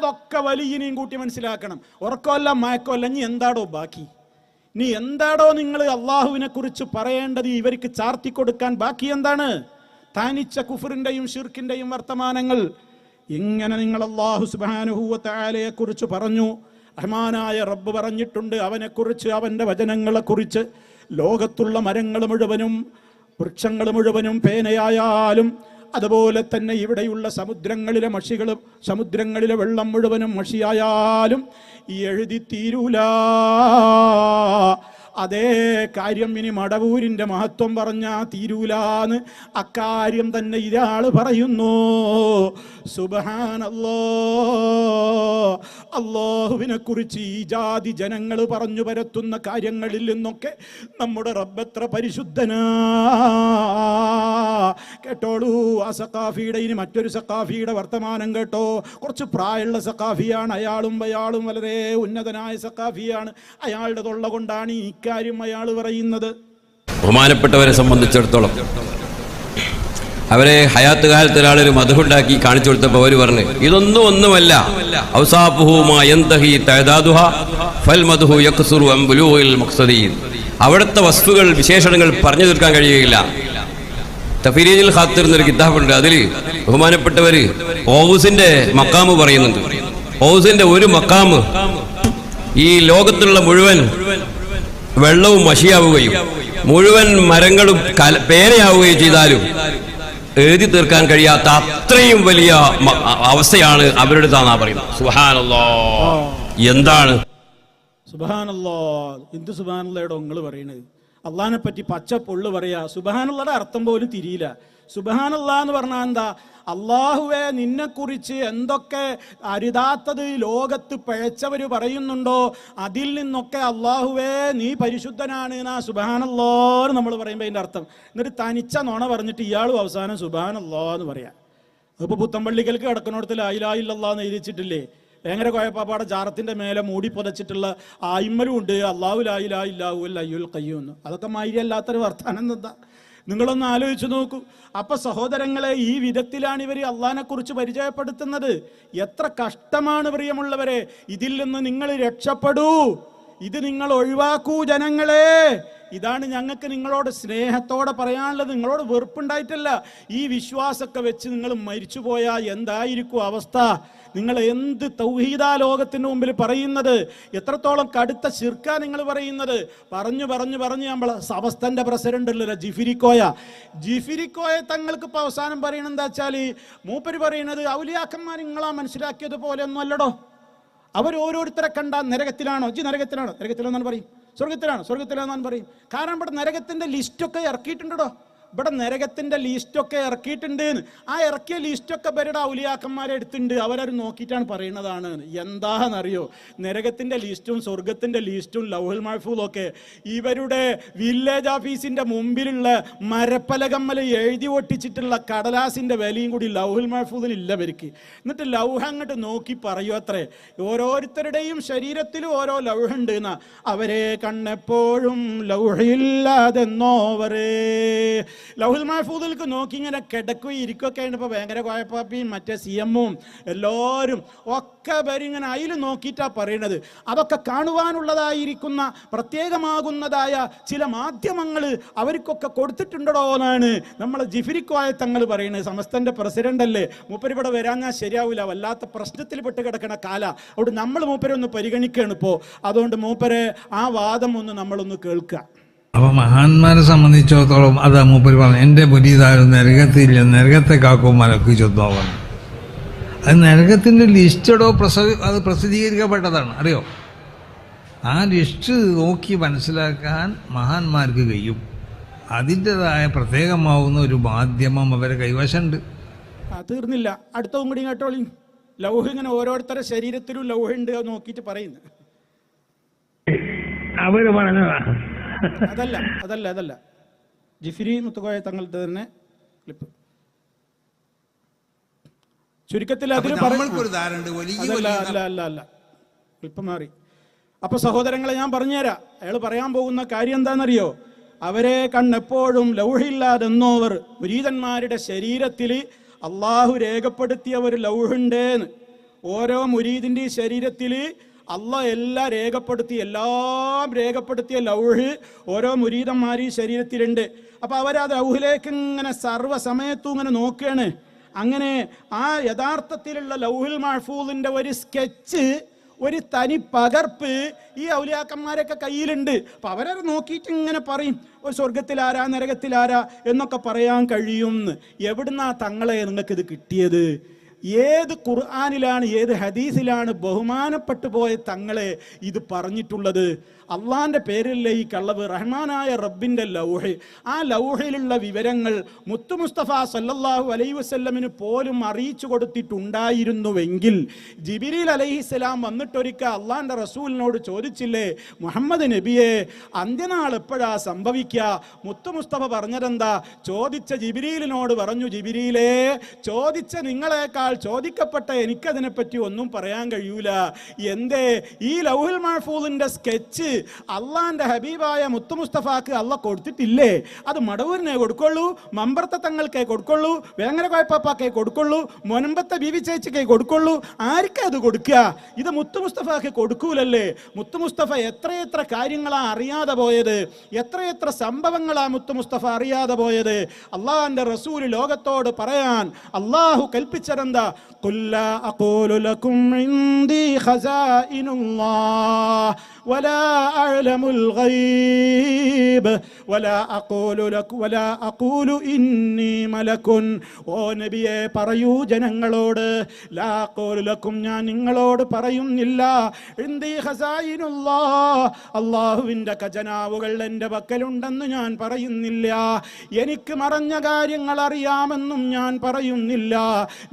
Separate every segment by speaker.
Speaker 1: അതൊക്കെ വലിയനെയും കൂട്ടി മനസ്സിലാക്കണം. ഉറക്കമല്ല മയക്കമല്ല നീ എന്താടോ ബാക്കി? നീ എന്താടോ നിങ്ങൾ അള്ളാഹുവിനെ കുറിച്ച് പറയേണ്ടത് ഇവർക്ക് ചാർത്തി കൊടുക്കാൻ ബാക്കി എന്താണ്? താനിച്ച കുഫറിന്റെയും ഷിർക്കിന്റെയും വർത്തമാനങ്ങൾ. ഇങ്ങനെ നിങ്ങൾ അള്ളാഹു സുബാനുഹൂവത്തായാലയെ കുറിച്ച് പറഞ്ഞു. റഹ്മാനായ റബ്ബ് പറഞ്ഞിട്ടുണ്ട് അവനെക്കുറിച്ച് അവന്റെ വചനങ്ങളെക്കുറിച്ച്. ലോകത്തുള്ള മരങ്ങൾ മുഴുവനും വൃക്ഷങ്ങൾ മുഴുവനും പേനയായാലും അതുപോലെ തന്നെ ഇവിടെയുള്ള സമുദ്രങ്ങളിലെ മഷികളും സമുദ്രങ്ങളിലെ വെള്ളം മുഴുവനും മഷിയായാലും എഴുതി തീരൂല. അതേ കാര്യം ഇനി മടവൂരിന്റെ മഹത്വം പറഞ്ഞാ തീരൂലാന്ന് അക്കാര്യം തന്നെ ഇയാൾ പറയുന്നു. സുബഹാനല്ലോ. അള്ളാഹുവിനെ കുറിച്ച് ഈ ജാതി ജനങ്ങൾ പറഞ്ഞു പരത്തുന്ന കാര്യങ്ങളിൽ നിന്നൊക്കെ നമ്മുടെ റബ്ബെത്ര പരിശുദ്ധനാ. കേട്ടോളൂ ആ സക്കാഫിയുടെ ഇനി മറ്റൊരു സക്കാഫിയുടെ വർത്തമാനം കേട്ടോ. കുറച്ച് പ്രായമുള്ള സക്കാഫിയാണ് അയാളും അയാളും വളരെ ഉന്നതനായ സക്കാഫിയാണ് അയാളുടെ തൊള്ള കൊണ്ടാണ് ഈ ഇക്കാര്യം അയാൾ പറയുന്നത്?
Speaker 2: ബഹുമാനപ്പെട്ടവരെ സംബന്ധിച്ചിടത്തോളം അവരെ ഹയാത്ത് കാലത്ത് ഒരാളൊരു മധുണ്ടാക്കി കാണിച്ചു കൊടുത്തപ്പോൾ അവർ പറഞ്ഞു ഇതൊന്നും ഒന്നുമല്ല. അവിടുത്തെ വസ്തുക്കൾ വിശേഷണങ്ങൾ പറഞ്ഞു തീർക്കാൻ കഴിയുകയില്ല. തഫീരീജിൽ ഖാത്തിർ എന്നൊരു കിതാബുണ്ട്. അതിൽ ബഹുമാനപ്പെട്ടവര് ഓവുസിന്റെ മക്കാമ് പറയുന്നുണ്ട്. ഓവുസിന്റെ ഒരു മക്കാമ് ഈ ലോകത്തുള്ള മുഴുവൻ വെള്ളവും മഷിയാവുകയും മുഴുവൻ മരങ്ങളും പേനയാവുകയും ചെയ്താലും എഴുതി തീർക്കാൻ കഴിയാത്ത അത്രയും വലിയ അവസ്ഥയാണ് അവരുടെ താന്നാ പറയുന്നത്. സുഹാനല്ലോ എന്താണ്?
Speaker 1: സുബാനല്ലോ എന്ത് സുബാനുള്ളയുടെ നിങ്ങൾ പറയണത് അള്ളഹാനെ പറ്റി പച്ച പൊള്ളു പറയാ. സുബാനുള്ളയുടെ അർത്ഥം പോലും തിരിയില്ല. സുബാനല്ല എന്ന് പറഞ്ഞാൽ എന്താ? അള്ളാഹുവെ നിന്നെക്കുറിച്ച് എന്തൊക്കെ അരുതാത്തത് ലോകത്ത് പിഴച്ചവർ പറയുന്നുണ്ടോ? അതിൽ നിന്നൊക്കെ അള്ളാഹുവേ നീ പരിശുദ്ധനാണ് എന്നാ സുബാനല്ലോ എന്ന് നമ്മൾ പറയുമ്പോൾ അതിന്റെ അർത്ഥം. എന്നിട്ട് തനിച്ച നോണ പറഞ്ഞിട്ട് ഇയാളും അവസാനം സുബാനല്ലോ എന്ന് പറയാം. അതിപ്പോ പുത്തമ്പള്ളിക്കൽക്ക് കിടക്കുന്നിടത്ത് എന്ന് എഴുതിച്ചിട്ടില്ലേ? ഭയങ്കര കോയപ്പാപ്പാടെ ജാറത്തിന്റെ മേലെ മൂടി പുതച്ചിട്ടുള്ള ആയിമ്മലും ഉണ്ട്. അള്ളാഹു ലായിലായില്ലാഹു അയ്യുൽ കയ്യൂന്ന് അതൊക്കെ മായിരിയല്ലാത്തൊരു വർത്താനം എന്താ? നിങ്ങളൊന്ന് ആലോചിച്ച് നോക്കൂ. അപ്പൊ സഹോദരങ്ങളെ ഈ വിധത്തിലാണ് ഇവർ അള്ളഹാനെ കുറിച്ച് പരിചയപ്പെടുത്തുന്നത്. എത്ര കഷ്ടമാണ് പ്രിയമുള്ളവരെ. ഇതിൽ നിന്ന് നിങ്ങൾ രക്ഷപ്പെടൂ. ഇത് നിങ്ങൾ ഒഴിവാക്കൂ ജനങ്ങളെ. ഇതാണ് ഞങ്ങൾക്ക് നിങ്ങളോട് സ്നേഹത്തോടെ പറയാനുള്ളത്. നിങ്ങളോട് വെറുപ്പുണ്ടായിട്ടല്ല. ഈ വിശ്വാസമൊക്കെ വെച്ച് നിങ്ങൾ മരിച്ചു പോയാൽ എന്തായിരിക്കും അവസ്ഥ? നിങ്ങൾ എന്ത് തൗഹീദാ ലോകത്തിന് മുമ്പിൽ പറയുന്നത്? എത്രത്തോളം കടുത്ത ശിർക്ക നിങ്ങൾ പറയുന്നത്? പറഞ്ഞു പറഞ്ഞു പറഞ്ഞു നമ്മൾ സമസ്തന്റെ പ്രസിഡന്റ് അല്ലല്ലോ ജിഫിരിക്കോയ. ജിഫിരിക്കോയ തങ്ങൾക്ക് ഇപ്പൊ അവസാനം പറയണത് എന്താ വെച്ചാൽ മൂപ്പര് പറയുന്നത് ഔലിയാക്കന്മാർ നിങ്ങളാ മനസ്സിലാക്കിയത് പോലെ ഒന്നും അല്ലടോ. അവർ ഓരോരുത്തരെ കണ്ട നരകത്തിലാണോ? ജി നരകത്തിലാണോ? നരകത്തിലാണെന്നാണ് പറയും. സ്വർഗത്തിലാണോ സ്വർഗത്തിലാണെന്നാണ് പറയും. കാരണം ഇവിടെ നരകത്തിന്റെ ലിസ്റ്റൊക്കെ ഇറക്കിയിട്ടുണ്ടോ ഇവിടെ നരകത്തിന്റെ ലീസ്റ്റൊക്കെ ഇറക്കിയിട്ടുണ്ട്. ആ ഇറക്കിയ ലീസ്റ്റൊക്കെ ഇവരുടെ ഔലിയാക്കന്മാരെ എടുത്തിട്ടുണ്ട്. അവരത് നോക്കിയിട്ടാണ് പറയുന്നതാണ്. എന്താണെന്നറിയോ? നരകത്തിന്റെ ലിസ്റ്റും സ്വർഗത്തിന്റെ ലീസ്റ്റും ലൗഹുൽ മഹഫൂദും ഒക്കെ ഇവരുടെ വില്ലേജ് ഓഫീസിന്റെ മുമ്പിലുള്ള മരപ്പലകമ്മൽ എഴുതി ഒട്ടിച്ചിട്ടുള്ള കടലാസിന്റെ വിലയും കൂടി ലൗഹുൽ മഹഫൂദിന് ഇല്ല അവർക്ക് എന്നിട്ട് ലൗഹ അങ്ങോട്ട് നോക്കി പറയൂ അത്രേ. ഓരോരുത്തരുടെയും ശരീരത്തിലും ഓരോ ലൗഹ ഉണ്ട് അവരെ കണ്ണെപ്പോഴും ലൗഹയില്ലാതെന്നോവരേ ലൗഹുൽ മഹഫൂദിലേക്ക് നോക്കി ഇങ്ങനെ കിടക്കുകയും ഇരിക്കുകയൊക്കെ ഉണ്ട് ഇപ്പോൾ ഭയങ്കര കോയപ്പാപ്പിയും മറ്റേ സി എമ്മും എല്ലാവരും ഒക്കെ പേരും ഇങ്ങനെ അതിൽ നോക്കിയിട്ടാണ് പറയണത്. അതൊക്കെ കാണുവാനുള്ളതായിരിക്കുന്ന പ്രത്യേകമാകുന്നതായ ചില മാധ്യമങ്ങൾ അവർക്കൊക്കെ കൊടുത്തിട്ടുണ്ടോ എന്നാണ് നമ്മളെ ജിഫിരിക്കോയ തങ്ങൾ പറയുന്നത്. സമസ്തന്റെ പ്രസിഡന്റ് അല്ലേ? മൂപ്പരിവിടെ വരാൻ വരാഞ്ഞാൽ ശരിയാവില്ല വല്ലാത്ത പ്രശ്നത്തിൽ പെട്ട് കിടക്കണ കാല. അവിടെ നമ്മൾ മൂപ്പരെ ഒന്ന് പരിഗണിക്കുകയാണ് ഇപ്പോൾ അതുകൊണ്ട് മൂപ്പരെ ആ വാദം ഒന്ന് നമ്മളൊന്ന് കേൾക്കുക.
Speaker 3: അപ്പൊ മഹാന്മാരെ സംബന്ധിച്ചിടത്തോളം അത് മൂപ്പര് പറഞ്ഞു എന്റെ പുരീതാരും നരകത്തില്ല നരകത്തെ കാക്കും മലക്ക് ചൊന്നോവൻ അത് നരകത്തിന്റെ ലിസ്റ്റടോ പ്രസ അത് പ്രസിദ്ധീകരിക്കപ്പെട്ടതാണ്. അറിയോ? ആ ലിസ്റ്റ് നോക്കി മനസ്സിലാക്കാൻ മഹാന്മാർക്ക് കഴിയും. അതിന്റെതായ പ്രത്യേകമാവുന്ന ഒരു മാധ്യമം അവരെ കൈവശമുണ്ട്.
Speaker 1: അത് തീർന്നില്ല. അടുത്തവും കൂടി കേട്ടോളി ലൗഹ ഇങ്ങനെ ഓരോരുത്തരുടെ ശരീരത്തിലും ലൗഹ ഉണ്ട് നോക്കിയിട്ട് പറയുന്നു.
Speaker 4: അവർ പറഞ്ഞതാ.
Speaker 1: അതല്ല അതല്ല അതല്ല. ജിഫിരി മുത്തുകോയ തങ്ങളുടെ തന്നെ ക്ലിപ്പ് ചുരുക്കത്തിൽ അതിൽ അതല്ല അല്ല അല്ല അല്ല. ക്ലിപ്പ് മാറി. അപ്പൊ സഹോദരങ്ങളെ ഞാൻ പറഞ്ഞുതരാം. അയാൾ പറയാൻ പോകുന്ന കാര്യം എന്താണെന്നറിയോ? അവരെ കണ്ണെപ്പോഴും ലൗഹില്ലാതെന്നോവർ മുരീതന്മാരുടെ ശരീരത്തിൽ അള്ളാഹു രേഖപ്പെടുത്തിയ ഒരു ലൗഹുണ്ടേന്ന്. ഓരോ മുരീദിന്റെ ശരീരത്തിൽ അല്ല എല്ലാം രേഖപ്പെടുത്തി എല്ലാം രേഖപ്പെടുത്തിയ ലൗഹ് ഓരോ മുരീതന്മാർ ഈ ശരീരത്തിലുണ്ട്. അപ്പൊ അവരാ ലൗഹിലേക്ക് ഇങ്ങനെ സർവസമയത്തും ഇങ്ങനെ നോക്കുകയാണ് അങ്ങനെ ആ യഥാർത്ഥത്തിലുള്ള ലൗഹിൽ മഹഫൂദിന്റെ ഒരു സ്കെച്ച് ഒരു തനി പകർപ്പ് ഈ ഔലിയാക്കന്മാരൊക്കെ കയ്യിലുണ്ട്. അപ്പൊ അവരത് നോക്കിയിട്ട് ഇങ്ങനെ പറയും ഒരു സ്വർഗത്തിലാരാ നരകത്തിലാരാ? എന്നൊക്കെ പറയാൻ കഴിയും എവിടുന്നാ തങ്ങളെ നിങ്ങൾക്ക് ഇത് കിട്ടിയത്? ഏത് ഖുർആാനിലാണ് ഏത് ഹദീസിലാണ് ബഹുമാനപ്പെട്ടു പോയ തങ്ങളെ ഇത് പറഞ്ഞിട്ടുള്ളത്? അള്ളാന്റെ പേരിലെ ഈ കള്ളവ്? റഹ്മാനായ റബ്ബിന്റെ ലൗഹ. ആ ലൗഹയിലുള്ള വിവരങ്ങൾ മുത്തു മുസ്തഫ സല്ലാഹു അലൈ വസ്ല്ലമിന് പോലും അറിയിച്ചു കൊടുത്തിട്ടുണ്ടായിരുന്നുവെങ്കിൽ ജിബിരിൽ അലൈഹിസ്സലാം വന്നിട്ടൊരിക്കൽ അള്ളാന്റെ റസൂലിനോട് ചോദിച്ചില്ലേ മുഹമ്മദ് നബിയെ അന്ത്യനാൾ എപ്പോഴാ സംഭവിക്കുക മുത്തു മുസ്തഫ പറഞ്ഞതെന്താ? ചോദിച്ച ജിബിരിലിനോട് പറഞ്ഞു ജിബിരിയിലേ ചോദിച്ച നിങ്ങളെക്കാൾ ചോദിക്കപ്പെട്ട എനിക്കതിനെപ്പറ്റി ഒന്നും പറയാൻ കഴിയൂല. എന്തേ? ഈ ലൗഹുൽ മഹഫൂദിന്റെ സ്കെച്ച് അള്ളാന്റെ ഹബീബായ മുത്തു മുസ്തഫാക്ക് അള്ള കൊടുത്തിട്ടില്ലേ? അത് മടവൂരിനെ കൊടുക്കുള്ളൂ മമ്പർത്ത തങ്ങൾക്കേ കൊടുക്കുള്ളൂ വേങ്ങര കോയപ്പാക്കേ കൊടുക്കുള്ളൂ മൊനമ്പത്തെ ബീവി ചേച്ചിക്കേ കൊടുക്കുള്ളൂ. ആർക്കേ അത് കൊടുക്കുക ഇത് മുത്തു മുസ്തഫാക്ക് കൊടുക്കൂലല്ലേ? മുത്തു മുസ്തഫ എത്രയെത്ര കാര്യങ്ങളാ അറിയാതെ പോയത്? എത്രയെത്ര സംഭവങ്ങളാ മുത്തു മുസ്തഫ അറിയാതെ പോയത്? അള്ളാഹാന്റെ റസൂൽ ലോകത്തോട് പറയാൻ അള്ളാഹു കൽപ്പിച്ചതെന്താ? കുല്ല അഖൂലു ലക്കും ഇൻദി ഖസാഇനുല്ലാഹ് ولا أعلم الغيب ولا أقول لك ولا أقول إني ملك ഓ നബിയെ പറയൂ ജനങ്ങളോട് ലാ ഖൂലു ലക്കും ഞാൻ നിങ്ങളോട് പറയുന്നില്ല ഇന്ദി ഖസായിനുല്ലാ അള്ളാഹുവിൻ്റെ ഖജനാവുകൾ എൻ്റെ പക്കലുണ്ടെന്ന് ഞാൻ പറയുന്നില്ല എനിക്ക് മറഞ്ഞ കാര്യങ്ങൾ അറിയാമെന്നും ഞാൻ പറയുന്നില്ല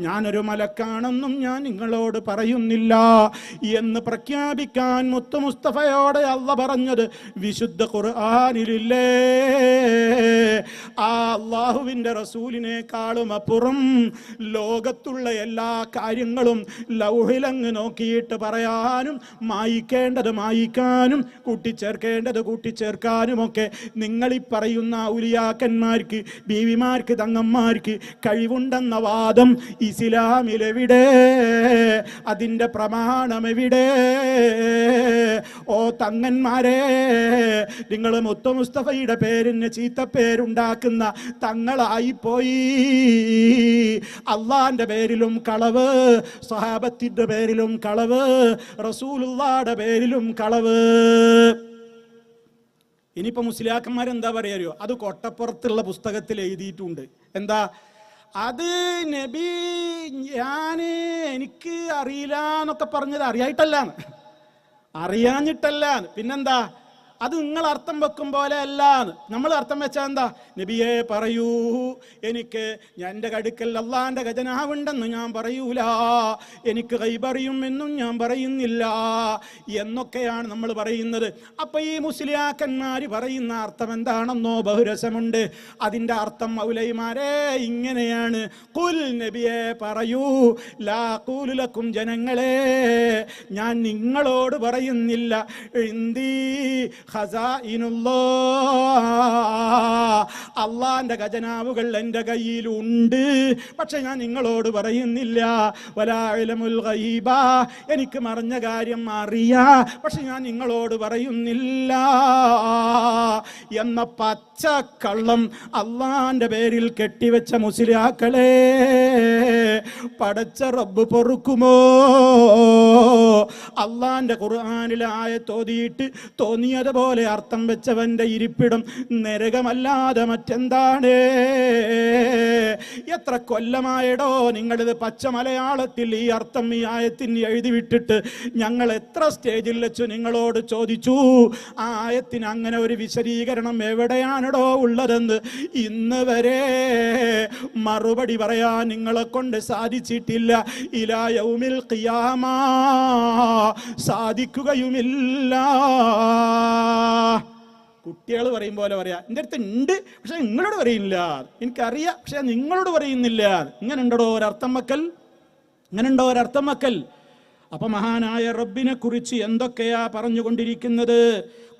Speaker 1: ഞാനൊരു മലക്കാണെന്നും ഞാൻ നിങ്ങളോട് പറയുന്നില്ല എന്ന് പ്രഖ്യാപിക്കാൻ മുത്തു മുസ്തഫയോട് അള്ള പറഞ്ഞത് വിശുദ്ധ ഖുർആാനിലില്ലേ? ആ അള്ളാഹുവിന്റെ റസൂലിനേക്കാളും അപ്പുറം ലോകത്തുള്ള എല്ലാ കാര്യങ്ങളും ലൗഹിലങ്ങ് നോക്കിയിട്ട് പറയാനും മായിക്കേണ്ടത് മായിക്കാനും കൂട്ടിച്ചേർക്കേണ്ടത് കൂട്ടിച്ചേർക്കാനും ഒക്കെ നിങ്ങളീ പറയുന്ന ഉലിയാക്കന്മാർക്ക് ബീവിമാർക്ക് തങ്ങന്മാർക്ക് കഴിവുണ്ടെന്ന വാദം ഇസ്ലാമിലെവിടെ അതിന്റെ പ്രമാണം എവിടെ ഓ തങ്ങന്മാരെ നിങ്ങൾ മുത്ത മുസ്തഫയുടെ പേരിന് ചീത്തപ്പേരുണ്ടാക്കുന്ന തങ്ങളായി പോയി അള്ളാന്റെ പേരിലും കളവ് സഹാബത്തിന്റെ പേരിലും കളവ് റസൂലുള്ളാടെ പേരിലും കളവ്. ഇനിയിപ്പോൾ മുസ്ലിയാക്കന്മാരെന്താ പറയാറിയോ അത് കൊട്ടപ്പുറത്തുള്ള പുസ്തകത്തിൽ എഴുതിയിട്ടുണ്ട്. എന്താ? അത് നബി ഞാൻ എനിക്ക് അറിയില്ല എന്നൊക്കെ പറഞ്ഞത് അറിയായിട്ടല്ലാന്ന്. അറിയാഞ്ഞിട്ടല്ലാന്ന്. പിന്നെന്താ? അത് നിങ്ങൾ അർത്ഥം വെക്കും പോലെ അല്ലാന്ന്. നമ്മൾ അർത്ഥം വെച്ചാൽ എന്താ? നബിയെ പറയൂ. എനിക്ക് എന്റെ കടുക്കൽ അള്ളാന്റെ ഖജനാവുണ്ടെന്ന് ഞാൻ പറയൂല. എനിക്ക് കൈപറിയും എന്നും ഞാൻ പറയുന്നില്ല എന്നൊക്കെയാണ് നമ്മൾ പറയുന്നത്. അപ്പൊ ഈ മുസ്ലിയാക്കന്മാർ പറയുന്ന അർത്ഥം എന്താണെന്നോ? ബഹുരസമുണ്ട്. അതിന്റെ അർത്ഥം മൗലൈമാരെ ഇങ്ങനെയാണ്. കുൽ നബിയെ പറയൂ. ലാ കൂലുലക്കും ജനങ്ങളെ ഞാൻ നിങ്ങളോട് പറയുന്നില്ല. ഖസാഇനുല്ലാ അള്ളാന്റെ ഖജനാവുകൾ എന്റെ കയ്യിലുണ്ട്. പക്ഷെ ഞാൻ നിങ്ങളോട് പറയുന്നില്ല. വലാഴലമുൽ ഖൈബ എനിക്ക് മറിഞ്ഞ കാര്യം അറിയാ. പക്ഷെ ഞാൻ നിങ്ങളോട് പറയുന്നില്ല. എന്ന പച്ച കള്ളം അള്ളാന്റെ പേരിൽ കെട്ടിവെച്ച മുസ്ലിയാക്കളെ പടച്ച റബ്ബ് പൊറുക്കുമോ? അള്ളാന്റെ ഖുർആാനിലെ ആയത്തോതിയിട്ട് തോന്നിയതുപോലെ അർത്ഥം വെച്ചവന്റെ ഇരിപ്പിടം നരകമല്ലാതെ മറ്റെന്താണ്? എത്ര കൊല്ലമായടോ നിങ്ങളിത് പച്ച മലയാളത്തിൽ ഈ അർത്ഥം ഈ ആയത്തിന് എഴുതിവിട്ടിട്ട് ഞങ്ങൾ എത്ര സ്റ്റേജിൽ വെച്ച് നിങ്ങളോട് ചോദിച്ചു? ആ ആയത്തിന് അങ്ങനെ ഒരു വിശദീകരണം എവിടെയാണടോ ഉള്ളതെന്ന് ഇന്ന് വരെ മറുപടി പറയാൻ നിങ്ങളെ കൊണ്ട് സാധിച്ചിട്ടില്ല. ഇലാ യൗമിൽ ഖിയാമ. സാധിക്കുകയുമില്ല. കുട്ടികൾ പറയും പോലെ പറയാ എന്റെ അടുത്ത് ഉണ്ട് പക്ഷെ നിങ്ങളോട് പറയില്ല എനിക്കറിയാം പക്ഷെ നിങ്ങളോട് പറയുന്നില്ല. ഇങ്ങനെ ഉണ്ടോ ഒരർത്ഥം വെക്കൽ ഇങ്ങനെ ഉണ്ടോ ഒരർത്ഥം വെക്കൽ അപ്പൊ മഹാനായ റബ്ബിനെ കുറിച്ച് എന്തൊക്കെയാ പറഞ്ഞുകൊണ്ടിരിക്കുന്നത്?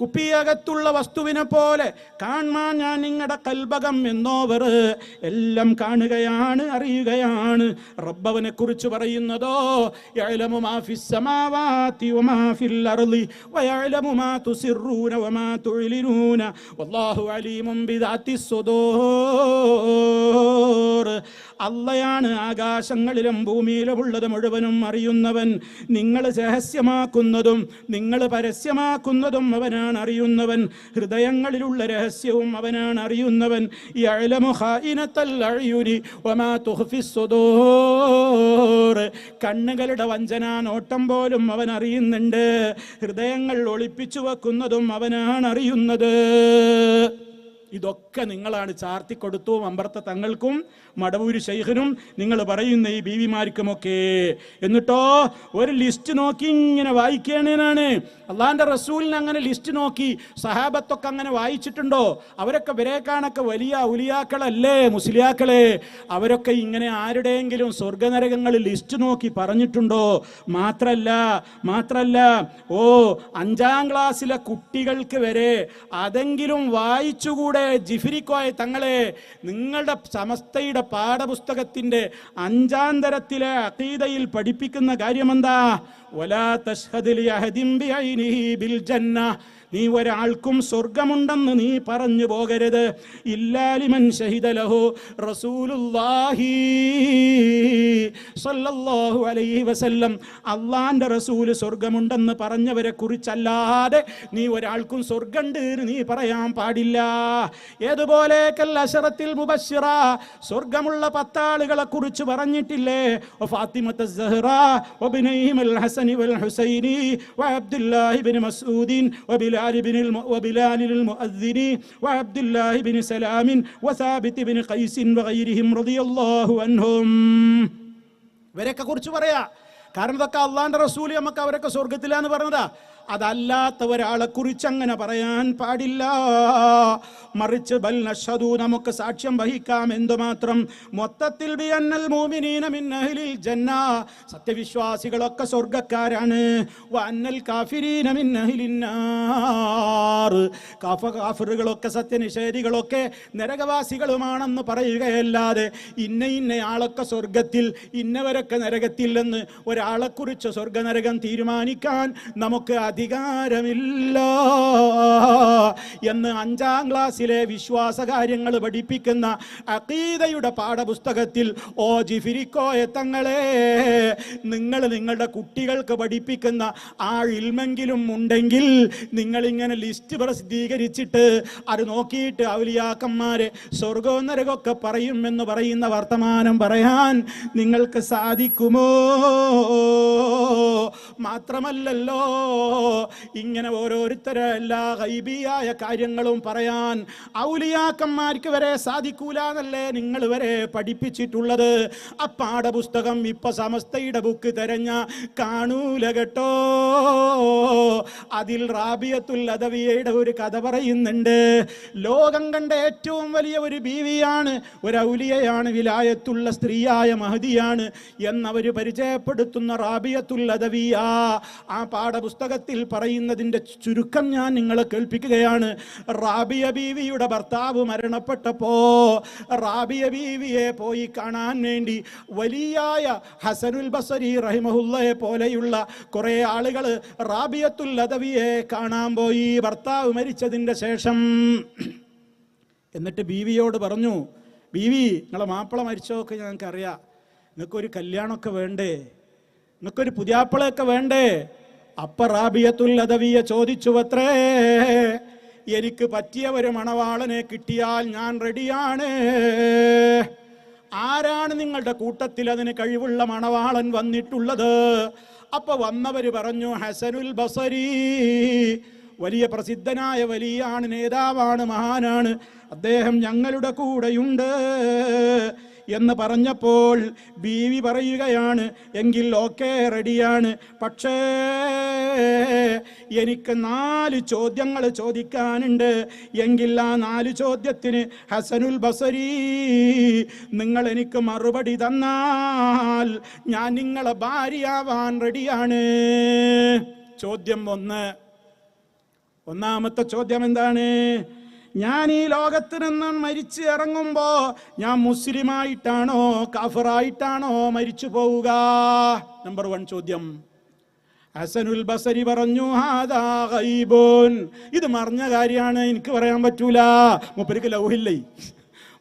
Speaker 1: കുപ്പിയകത്തുള്ള വസ്തുവിനെ പോലെ കാണാൻ ഞാൻ നിങ്ങളുടെ കൽബകം എന്നോവർ. എല്ലാം കാണുകയാണ് അറിയുകയാണ്. റബ്ബവനെ കുറിച്ച് പറയുന്നതോ ൂന അള്ളയാണ് ആകാശങ്ങളിലും ഭൂമിയിലുമുള്ളത് മുഴുവനും അറിയുന്നവൻ. നിങ്ങൾ രഹസ്യമാക്കുന്നതും നിങ്ങൾ പരസ്യമാക്കുന്നതും അവനാണ് അറിയുന്നവൻ. ഹൃദയങ്ങളിലുള്ള രഹസ്യവും അവനാണ് അറിയുന്നവൻ. കണ്ണുകളുടെ വഞ്ചന നോട്ടം പോലും അവൻ അറിയുന്നുണ്ട്. ഹൃദയങ്ങൾ ഒളിപ്പിച്ചു വെക്കുന്നതും അവനാണ് അറിയുന്നത്. ഇതൊക്കെ നിങ്ങളാണ് ചാർത്തി കൊടുത്തു അമ്പർത്ത തങ്ങൾക്കും മടവൂരി ശൈഖനും നിങ്ങൾ പറയുന്ന ഈ ബീവിമാർക്കുമൊക്കെ. എന്നിട്ടോ ഒരു ലിസ്റ്റ് നോക്കി ഇങ്ങനെ വായിക്കേണ്ടതിനാണ്. അള്ളാന്റെ റസൂലിന് അങ്ങനെ ലിസ്റ്റ് നോക്കി സഹാബത്തൊക്കെ അങ്ങനെ വായിച്ചിട്ടുണ്ടോ? അവരൊക്കെ വരേക്കാണൊക്കെ വലിയ ഉലിയാക്കളല്ലേ മുസ്ലിയാക്കളെ? അവരൊക്കെ ഇങ്ങനെ ആരുടെയെങ്കിലും സ്വർഗനരകങ്ങൾ ലിസ്റ്റ് നോക്കി പറഞ്ഞിട്ടുണ്ടോ? മാത്രല്ല മാത്രല്ല. ഓ അഞ്ചാം ക്ലാസ്സിലെ കുട്ടികൾക്ക് വരെ അതെങ്കിലും വായിച്ചുകൂടെ ജിഫിരിക്കോയ തങ്ങളെ നിങ്ങളുടെ സമസ്തയുടെ പാഠപുസ്തകത്തിന്റെ അഞ്ചാം തരത്തിലെ അഖീദയിൽ പഠിപ്പിക്കുന്ന കാര്യമെന്താ? ഒലാ തഷ്ഹദിൽ ബിൽ ജന്ന നീ ഒരാൾക്കും സ്വർഗമുണ്ടെന്ന് നീ പറഞ്ഞു പോകരുത്. ഇല്ലാലിമൻ ഷഹിദലഹു റസൂലുല്ലാഹി സല്ലല്ലാഹു അലൈഹി വസല്ലം. അള്ളാന്റെ റസൂൽ സ്വർഗമുണ്ടെന്ന് പറഞ്ഞവരെ കുറിച്ചല്ലാതെ നീ ഒരാൾക്കും സ്വർഗമുണ്ട് നീ പറയാൻ പാടില്ല. ഏതുപോലെ അശറത്തിൽ മുബശ്ശിറ? സ്വർഗമുള്ള പത്താളുകളെ കുറിച്ച് പറഞ്ഞിട്ടില്ലേ? ഫാത്തിമത്ത് സഹ്റ ഒബിനൈഹിം ഹസനി വൽ ഹുസൈനി വ അബ്ദുല്ലാഹിബിൻ മസ്ഊദിൻ ഒബില وبلال بن الم... وبلال المؤذن وعبد الله بن سلام وثابت بن قيس وغيرهم رضي الله عنهم ഇവരെയൊക്കെ കുറിച്ച് പറയാ കാരണം ഇതൊക്കെ അള്ളാന്റെ റസൂല് നമുക്ക് അവരൊക്കെ സ്വർഗത്തിലാന്ന് പറഞ്ഞതാ അതല്ലാത്ത ഒരാളെ കുറിച്ച് അങ്ങനെ പറയാൻ പാടില്ല. മറിച്ച് ബൽ നഷതു നമുക്ക് സാക്ഷ്യം വഹിക്കാം. എന്തുമാത്രം? മൊത്തത്തിൽ ബി അന്നൽ ജന്ന. സത്യവിശ്വാസികളൊക്കെ സ്വർഗക്കാരാണ് വ അന്നൽ കാഫിരീന സത്യനിഷേധികളൊക്കെ നരകവാസികളുമാണെന്ന് പറയുകയല്ലാതെ ഇന്ന ഇന്ന ആളൊക്കെ സ്വർഗത്തിൽ ഇന്നവരൊക്കെ നരകത്തില്ലെന്ന് ഒരാളെക്കുറിച്ച് സ്വർഗനരകം തീരുമാനിക്കാൻ നമുക്ക് അധികാരമില്ല എന്ന് അഞ്ചാം ക്ലാസ്സിലെ വിശ്വാസ കാര്യങ്ങൾ പഠിപ്പിക്കുന്ന അഖീദയുടെ പാഠപുസ്തകത്തിൽ ഓ ജിഫിരിക്കോയെ തങ്ങളെ നിങ്ങൾ നിങ്ങളുടെ കുട്ടികൾക്ക് പഠിപ്പിക്കുന്ന ആ ഇൽമെങ്കിലും ഉണ്ടെങ്കിൽ നിങ്ങളിങ്ങനെ ലിസ്റ്റ് പ്രസിദ്ധീകരിച്ചിട്ട് അത് നോക്കിയിട്ട് അവലിയാക്കന്മാരെ സ്വർഗവും നരകമൊക്കെ പറയും എന്ന് പറയുന്ന വർത്തമാനം പറയാൻ നിങ്ങൾക്ക് സാധിക്കുമോ? മാത്രമല്ലല്ലോ. ഇങ്ങനെ ഓരോരുത്തരെ എല്ലാ ഹൈബിയായ കാര്യങ്ങളും പറയാൻ ഔലിയാക്കന്മാർക്ക് വരെ സാധിക്കൂല എന്നല്ലേ നിങ്ങൾ വരെ പഠിപ്പിച്ചിട്ടുള്ളത്? ആ പാഠപുസ്തകം ഇപ്പൊ സമസ്തയുടെ ബുക്ക് തെരഞ്ഞ കാണൂല കേട്ടോ. അതിൽ റാബിയത്തുൽ അദവിയയുടെ ഒരു കഥ പറയുന്നുണ്ട്. ലോകം കണ്ട ഏറ്റവും വലിയ ഒരു ബീവിയാണ് ഒരു ഔലിയയാണ് വിലായത്തുള്ള സ്ത്രീയായ മഹതിയാണ് എന്നവർ പരിചയപ്പെടുത്തുന്ന റാബിയത്തുൽ അദവിയ. ആ പാഠപുസ്തകത്തിൽ പറയുന്നതിന്റെ ചുരുക്കം ഞാൻ നിങ്ങളെ കേൾപ്പിക്കുകയാണ്. റാബിയ ബീവിയുടെ ഭർത്താവ് മരണപ്പെട്ടപ്പോ റാബിയ ബീവിയെ പോയി കാണാൻ വേണ്ടി വലിയായ ഹസനുൽ ബസരി റഹിമഹുല്ലയെ പോലെയുള്ള കുറെ ആളുകൾ റാബിയത്തുൽ അദവിയെ കാണാൻ പോയി. ഭർത്താവ് മരിച്ചതിന്റെ ശേഷം എന്നിട്ട് ബീവിയോട് പറഞ്ഞു ബീവി നിങ്ങളെ മാപ്പിള മരിച്ചതൊക്കെ ഞങ്ങൾക്ക് അറിയാം നിങ്ങൾക്കൊരു കല്യാണമൊക്കെ വേണ്ടേ? നിങ്ങൾക്കൊരു പുതിയാപ്പിളയൊക്കെ വേണ്ടേ? അപ്പ റാബിയത്തുൽ അദവിയ ചോദിച്ചുവത്രേ എനിക്ക് പറ്റിയ ഒരു മണവാളനെ കിട്ടിയാൽ ഞാൻ റെഡിയാണ്. ആരാണ് നിങ്ങളുടെ കൂട്ടത്തിൽ അതിന് കഴിവുള്ള മണവാളൻ വന്നിട്ടുള്ളത്? അപ്പൊ വന്നവര് പറഞ്ഞു ഹസനുൽ ബസരി വലിയ പ്രസിദ്ധനായ വലിയാണ് നേതാവാണ് മഹാനാണ്. അദ്ദേഹം ഞങ്ങളുടെ കൂടെയുണ്ട്. എന്ന് പറഞ്ഞപ്പോൾ ബീവി പറയുകയാണ് എങ്കിൽ ഓക്കെ റെഡിയാണ്. പക്ഷേ എനിക്ക് നാല് ചോദ്യങ്ങൾ ചോദിക്കാനുണ്ട്. എങ്കിൽ ആ നാല് ചോദ്യത്തിന് ഹസനുൽ ബസരി നിങ്ങൾ എനിക്ക് മറുപടി തന്നാൽ ഞാൻ നിങ്ങളെ ഭാര്യയാവാൻ റെഡിയാണ്. ചോദ്യം ഒന്ന്. ഒന്നാമത്തെ ചോദ്യം എന്താണ്? ഞാൻ ഈ ലോകത്ത് നിന്ന് മരിച്ചു ഇറങ്ങുമ്പോ ഞാൻ മുസ്ലിമായിട്ടാണോ കാഫറായിട്ടാണോ മരിച്ചു പോവുക? നമ്പർ വൺ ചോദ്യം. ഹസനുൽ ബസരി പറഞ്ഞു. ഇത് മറിഞ്ഞ കാര്യമാണ് എനിക്ക് പറയാൻ പറ്റൂല. മുപ്പരിക്ക് ലൗഹില്ലേ?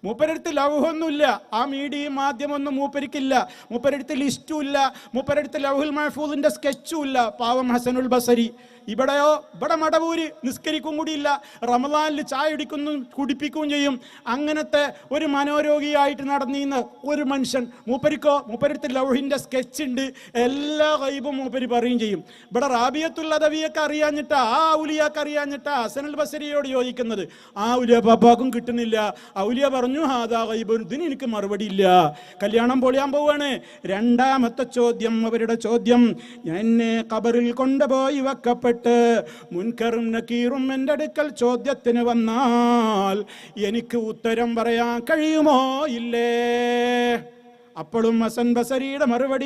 Speaker 1: മൂപ്പരടുത്ത് ലൗഹൊന്നുമില്ല. ആ മീഡിയയും മാധ്യമൊന്നും മൂപ്പരിക്കില്ല. മൂപ്പരടുത്ത് ലിസ്റ്റും ഇല്ല. മൂപ്പരടുത്ത് ലൗഹുൽ മഹഫൂദിന്റെ സ്കെച്ചും ഇല്ല. പാവം ഹസനുൽ ബസരി. ഇവിടെയോ? ഇവിടെ മടവൂര് നിസ്കരിക്കും കൂടിയില്ല. റമദാനിൽ ചായ ഇടിക്കുന്നു കുടിപ്പിക്കുകയും ചെയ്യും. അങ്ങനത്തെ ഒരു മനോരോഗിയായിട്ട് നടന്നിരുന്ന ഒരു മനുഷ്യൻ മൂപ്പരിക്കോ? മൂപ്പരടുത്ത് ലൗഹിന്റെ സ്കെച്ച് ഉണ്ട്. എല്ലാ കൈബും മൂപ്പര് പറയും ചെയ്യും. ഇവിടെ റാബിയത്തുൽ അദവിയൊക്കെ അറിയാഞ്ഞിട്ടാ ആ ഔലിയാക്ക് അറിയാഞ്ഞിട്ടാ ഹസനൽ ബസരിയോട് ചോദിക്കുന്നത്. ആ ഔലിയ പാപ്പാക്കും കിട്ടുന്നില്ല. ഔലിയ പറഞ്ഞു ഹാദാ കൈബ് ഇതിന് എനിക്ക് മറുപടി ഇല്ല. കല്യാണം പൊളിയാൻ പോവാണ്. രണ്ടാമത്തെ ചോദ്യം അവരുടെ ചോദ്യം എന്നെ കബറിൽ കൊണ്ടുപോയി വെക്കപ്പെട്ട് മുൻകറും നക്കീറും എന്റെ അടുക്കൽ ചോദ്യത്തിന് വന്നാൽ എനിക്ക് ഉത്തരം പറയാൻ കഴിയുമോ? ഇല്ലേ. അപ്പോഴും ഹസൻ ബസരിയുടെ മറുപടി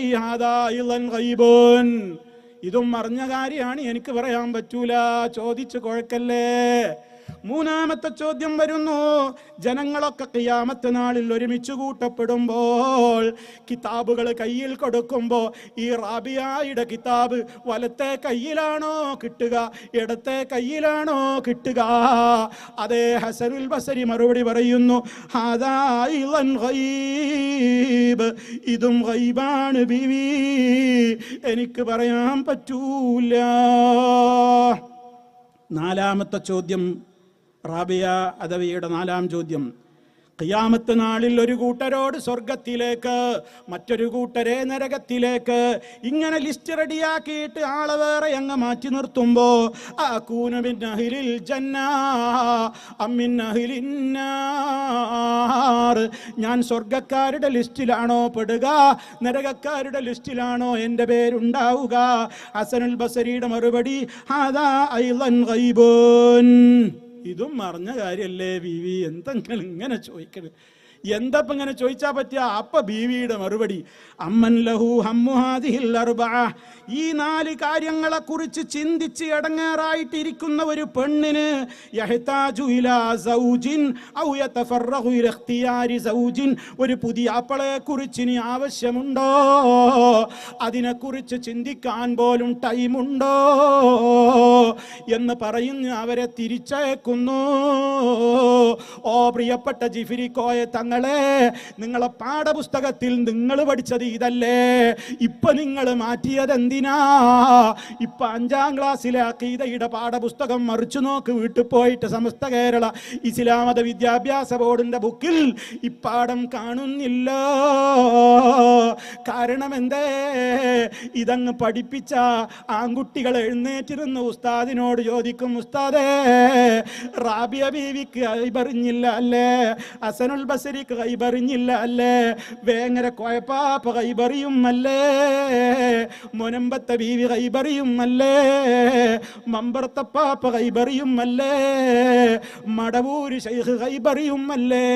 Speaker 1: ഇതും അറിഞ്ഞ കാര്യമാണ് എനിക്ക് പറയാൻ പറ്റൂല. ചോദിച്ചു കുഴക്കല്ലേ. മൂന്നാമത്തെ ചോദ്യം വരുന്നു ജനങ്ങളൊക്കെ കിയാമത്ത് നാളിൽ ഒരുമിച്ച് കൂട്ടപ്പെടുമ്പോൾ കിതാബുകൾ കയ്യിൽ കൊടുക്കുമ്പോൾ ഈ റാബിയായുടെ കിതാബ് വലത്തെ കയ്യിലാണോ കിട്ടുക ഇടത്തെ കയ്യിലാണോ കിട്ടുക അതേ ഹസനുൽ ബസരി മറുപടി പറയുന്നു. ഇതും ഗൈബാണ് ബിവി എനിക്ക് പറയാൻ പറ്റൂല നാലാമത്തെ ചോദ്യം റാബിയ അദവിയുടെ നാലാം ചോദ്യം ഖിയാമത്ത് നാളിൽ ഒരു കൂട്ടരോട് സ്വർഗത്തിലേക്ക് മറ്റൊരു കൂട്ടരെ നരകത്തിലേക്ക് ഇങ്ങനെ ലിസ്റ്റ് റെഡിയാക്കിയിട്ട് ആളെ വേറെ അങ്ങ് മാറ്റി നിർത്തുമ്പോ ആ കൂനമിൻ അഹിലിൽ ജന്ന അമ്മിൻ അഹിലിൻ ഞാൻ സ്വർഗക്കാരുടെ ലിസ്റ്റിലാണോ പെടുക? നരകക്കാരുടെ ലിസ്റ്റിലാണോ എന്റെ പേരുണ്ടാവുക? ഹസനുൽ ബസരിയുടെ മറുപടി ഹാദാ ഐലൻ ഗൈബുൻ. ഇതും അറിഞ്ഞ കാര്യമല്ലേ ബി വി എന്തെങ്കിലും ഇങ്ങനെ ചോദിക്കണത് എന്തപ്പം ഇങ്ങനെ ചോദിച്ചാൽ പറ്റിയ? അപ്പ ബീവിയുടെ മറുപടി അമ്മൻ ലഹു ഹമ്മുഹാദിഹിൽ അർബഅ. ഈ നാല് കാര്യങ്ങളെ കുറിച്ച് ചിന്തിച്ച് ഇടങ്ങേറായിട്ടിരിക്കുന്ന ഒരു പെണ്ണിന് ഒരു പുതിയ ആപ്പളെ കുറിച്ച് ഇനി ആവശ്യമുണ്ടോ? അതിനെക്കുറിച്ച് ചിന്തിക്കാൻ പോലും ടൈമുണ്ടോ? എന്ന് പറയുന്ന അവരെ തിരിച്ചയക്കുന്നു. ഓ പ്രിയപ്പെട്ട ജിഫിരിക്കോയെ തങ്ങളെ നിങ്ങളെ പാഠപുസ്തകത്തിൽ നിങ്ങൾ പഠിച്ചത് ഇതല്ലേ? ഇപ്പൊ നിങ്ങൾ മാറ്റിയത് എന്തിനാ? ഇപ്പൊ അഞ്ചാം ക്ലാസ്സിലെ അക്കീതയുടെ പാഠപുസ്തകം മറിച്ചു നോക്ക് വീട്ടിൽ പോയിട്ട് സമസ്ത കേരള ഇസ്ലാമത വിദ്യാഭ്യാസ ബോർഡിന്റെ ബുക്കിൽ ഇപ്പാടം കാണുന്നില്ല. കാരണം എന്തേ? ഇതങ്ങ് പഠിപ്പിച്ച ആൺകുട്ടികൾ എഴുന്നേറ്റിരുന്ന് ഉസ്താദിനോട് ചോദിക്കും ഉസ്താദേ റാബിയ ബീവിക്ക് അറിഞ്ഞില്ല അല്ലേ? അസനുൽ ബസരിക്ക് കൈപറിഞ്ഞില്ല അല്ലേ വേങ്ങര കോയപ്പാപ്പ കൈപറിയും അല്ലേ മുനമ്പത്തെ ബീവി കൈപറിയും അല്ലേ മമ്പറത്തപ്പാപ്പ കൈപറിയും അല്ലേ മടവൂര് ശൈഖ് കൈപറിയും അല്ലേ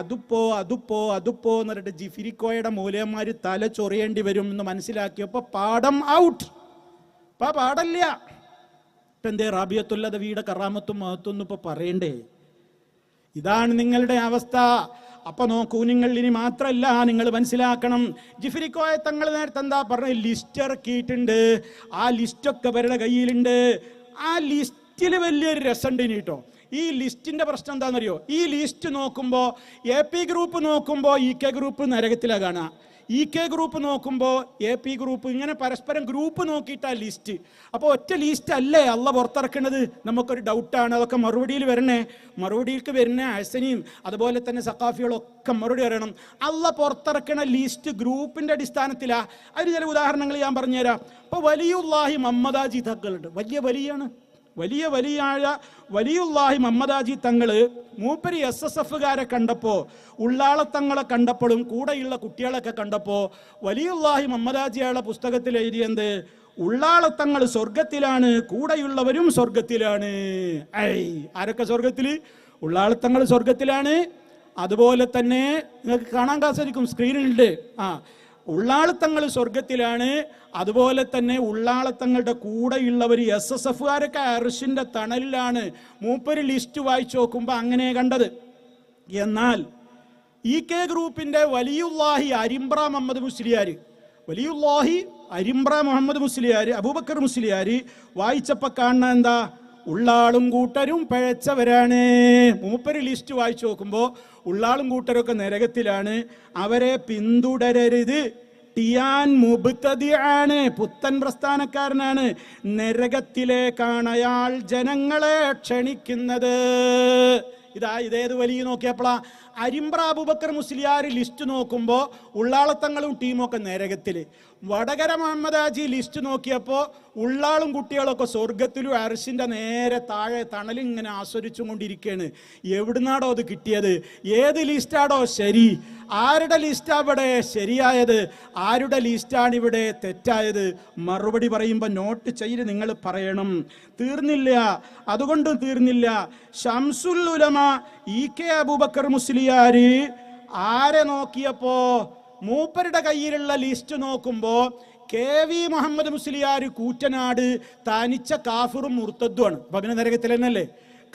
Speaker 1: അതുപ്പോ അതുപ്പോ അതുപ്പോ എന്ന് പറഞ്ഞിട്ട് ജിഫിരിക്കോയുടെ മൂലയന്മാർ തല ചൊറിയേണ്ടി വരും എന്ന് മനസ്സിലാക്കിയപ്പോ പാടം ഔട്ട് പാടല്ല. ഇപ്പൊ എന്തേ റാബിയത്തുല്ലാതെ വീട് കറാമത്തും മഹത്വം ഇപ്പൊ പറയണ്ടേ? ഇതാണ് നിങ്ങളുടെ അവസ്ഥ. അപ്പൊ നോക്കൂ നിങ്ങൾ ഇനി മാത്രല്ല നിങ്ങൾ മനസ്സിലാക്കണം. ജിഫിരിക്കോയ തങ്ങൾ നേരത്തെ എന്താ പറഞ്ഞ ലിസ്റ്റ് ഇറക്കിയിട്ടുണ്ട് ആ ലിസ്റ്റൊക്കെ അവരുടെ കയ്യിലുണ്ട്. ആ ലിസ്റ്റിൽ വലിയൊരു രസമുണ്ട് ഇനി കേട്ടോ. ഈ ലിസ്റ്റിന്റെ പ്രശ്നം എന്താണെന്നറിയോ? ഈ ലിസ്റ്റ് നോക്കുമ്പോൾ എ പി ഗ്രൂപ്പ് നോക്കുമ്പോൾ ഇ കെ ഗ്രൂപ്പ് നരകത്തിലാണ് കാണുക. ഇ കെ ഗ്രൂപ്പ് നോക്കുമ്പോൾ എ പി ഗ്രൂപ്പ് ഇങ്ങനെ പരസ്പരം ഗ്രൂപ്പ് നോക്കിയിട്ടാ ലിസ്റ്റ് അപ്പോൾ ഒറ്റ ലിസ്റ്റ് അല്ലേ അല്ല പുറത്തിറക്കുന്നത് നമുക്കൊരു ഡൗട്ടാണ് അതൊക്കെ മറുപടിയിൽ വരണേ. മറുപടിയിലേക്ക് വരുന്ന അഴ്സനിയും അതുപോലെ തന്നെ സക്കാഫികളൊക്കെ മറുപടി പറയണം. അല്ല പുറത്തിറക്കണ ലിസ്റ്റ് ഗ്രൂപ്പിന്റെ അടിസ്ഥാനത്തിലാണ് അതിന് ചില ഉദാഹരണങ്ങൾ ഞാൻ പറഞ്ഞുതരാം. അപ്പോൾ വലിയുല്ലാഹി മമ്മദാജി തങ്ങളുണ്ട്. വലിയ വലിയാണ്. വലിയ വലിയ വലിയുള്ളാഹി മമ്മദാജി തങ്ങൾ മൂപ്പരി എസ് എസ് എഫുകാരെ കണ്ടപ്പോൾ ഉള്ളാളത്തങ്ങളെ കണ്ടപ്പോഴും കൂടെയുള്ള കുട്ടികളൊക്കെ കണ്ടപ്പോൾ വലിയുള്ളാഹി മമ്മദാജിയുടെ പുസ്തകത്തിൽ എഴുതിയത് ഉള്ളാളത്തങ്ങൾ സ്വർഗത്തിലാണ് കൂടെയുള്ളവരും സ്വർഗത്തിലാണ് ഐ ആരൊക്കെ സ്വർഗത്തിൽ ഉള്ളാളത്തങ്ങൾ സ്വർഗത്തിലാണ് അതുപോലെ തന്നെ നിങ്ങൾക്ക് കാണാൻ കാസരിക്കും സ്ക്രീനിലുണ്ട് ആ ഉള്ളാളത്തങ്ങൾ സ്വർഗത്തിലാണ്. അതുപോലെ തന്നെ ഉള്ളാളത്തങ്ങളുടെ കൂടെയുള്ളവർ എസ് എസ് എഫുകാരൊക്കെ അർഷിന്റെ തണലിലാണ്. മൂപ്പര് ലിസ്റ്റ് വായിച്ചു നോക്കുമ്പോൾ അങ്ങനെ കണ്ടത്. എന്നാൽ ഇ കെ ഗ്രൂപ്പിന്റെ വലിയുല്ലാഹി അരിമ്പ്ര മുഹമ്മദ് മുസ്ലിയാർ വലിയുല്ലാഹി അരിമ്പ്ര മുഹമ്മദ് മുസ്ലിയാർ അബൂബക്കർ മുസ്ലിയാർ വായിച്ചപ്പോൾ കാണുന്ന എന്താ? ഉള്ളാളും കൂട്ടരും പഴച്ചവരാണ്. മൂപ്പര് ലിസ്റ്റ് വായിച്ചു നോക്കുമ്പോൾ ഉള്ളാളും കൂട്ടരൊക്കെ നരകത്തിലാണ്. അവരെ പിന്തുടരരുത്. ടിയാൻ മുബുത്തതിയാണ് പുത്തൻ പ്രസ്ഥാനക്കാരനാണ്. നരകത്തിലേക്കാണ് അയാൾ ജനങ്ങളെ ക്ഷണിക്കുന്നത്. ഇതാ ഇതേത് വലിയ നോക്കിയപ്പോളാ. അരിമ്പ്ര അബുബക്കർ മുസ്ലിയാർ ലിസ്റ്റ് നോക്കുമ്പോൾ ഉള്ളാളത്തങ്ങളും ടീമൊക്കെ നരകത്തിൽ വടകര മുഹമ്മദാജി ലിസ്റ്റ് നോക്കിയപ്പോൾ ഉള്ളാളും കുട്ടികളൊക്കെ സ്വർഗത്തിലും അരിശിന്റെ നേരെ താഴെ തണലിങ്ങനെ ആസ്വദിച്ചും കൊണ്ടിരിക്കുകയാണ് എവിടുന്നാടോ അത് കിട്ടിയത്? ഏത് ലിസ്റ്റാടോ ശരി. ആരുടെ ലിസ്റ്റാണ് ഇവിടെ ശരിയായത്? ആരുടെ ലിസ്റ്റാണ് ഇവിടെ തെറ്റായത്? മറുപടി പറയുമ്പോൾ നോട്ട് ചെയ്ത് നിങ്ങൾ പറയണം. തീർന്നില്ല. അതുകൊണ്ടും തീർന്നില്ല. ഷംസുൽ ഉലമ ഇ കെ അബൂബക്കർ മുസ്ലിയാർ ആരെ നോക്കിയപ്പോ മൂപ്പരുടെ കയ്യിലുള്ള ലിസ്റ്റ് നോക്കുമ്പോൾ കെ വി മുഹമ്മദ് മുസ്ലിയാർ കൂറ്റനാട് തനിച്ച കാഫിറും മുർത്തദ്വാണ് ഭഗ്ന നരകത്തിൽ തന്നെയല്ലേ?